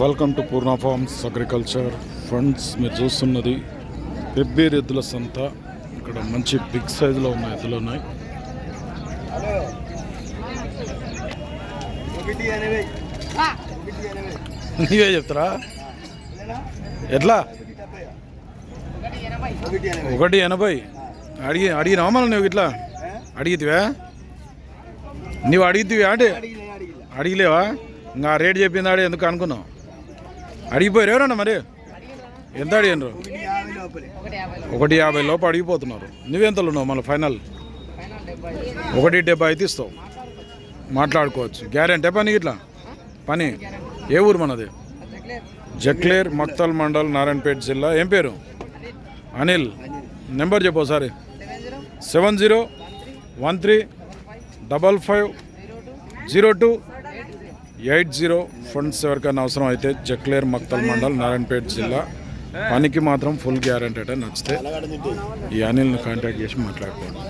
Welcome to Purna farms agriculture. Funds మీరు చూస్తున్నది పెబ్బేరు ఎద్దుల సంత. ఇక్కడ మంచి బిగ్ సైజులో ఉన్న ఎద్దులు ఉన్నాయి. నీవే చెప్తారా? ఎట్లా? ఒకటి ఎనభై. అడిగి అడిగినావా మళ్ళీ నువ్వు ఇట్లా? అడిగితివా? నువ్వు అడిగితివా అంటే? అడిగిలేవా? ఇంకా రేట్ చెప్పింది ఎందుకు అనుకున్నావు? అడిగిపోయారు ఎవరన్నా మరి? ఎంత అడిగినారు? ఒకటి యాభై లోపు అడిగిపోతున్నారు. నువ్వెంతలు ఉన్నావు మళ్ళీ ఫైనల్? ఒకటి డెబ్బై అయితే ఇస్తావు. మాట్లాడుకోవచ్చు. గ్యారెంటీ? పని ఇట్లా పని. ఏ ఊరు మనది? జక్లేర్ మక్తల్ మండల్ నారాయణపేట జిల్లా. ఏం పేరు? అనిల్. నెంబర్ చెప్పు ఒకసారి. Seven zero one three double five zero two eight zero funds ఎవరికైనా అవసరం అయితే జక్లేర్ మక్తల్ మండల్ నారాయణపేట జిల్లా. పనికి మాత్రం ఫుల్ గ్యారంటీ అంటే నచ్చితే ఈ అనిల్ని కాంటాక్ట్ చేసి మాట్లాడుకోండి.